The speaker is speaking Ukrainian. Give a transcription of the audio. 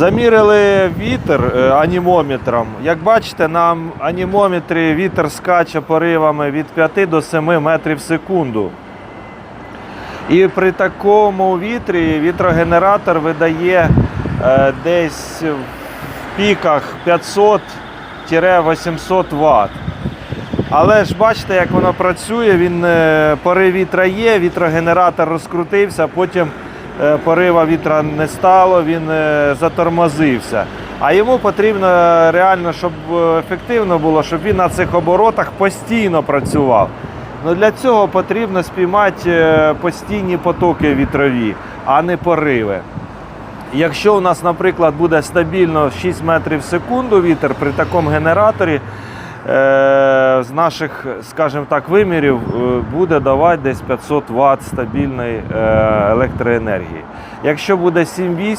Замірили вітер е, анімометром. Як бачите, на анімометрі вітер скаче поривами від 5 до 7 метрів в секунду. І при такому вітрі вітрогенератор видає е, десь в піках 500-800 Вт. Але ж бачите, як воно працює, він е, порив вітра є, вітрогенератор розкрутився, потім порива вітра не стало, він е, затормозився. А йому потрібно реально, щоб е, ефективно було, щоб він на цих оборотах постійно працював. Ну, для цього потрібно спіймати е, постійні потоки вітрові, а не пориви. Якщо у нас, наприклад, буде стабільно 6 метрів в секунду вітер при такому генераторі, е, з наших, скажімо так, вимірів е, буде давати десь 500 Вт стабільної е, електроенергії. Якщо буде 7-8,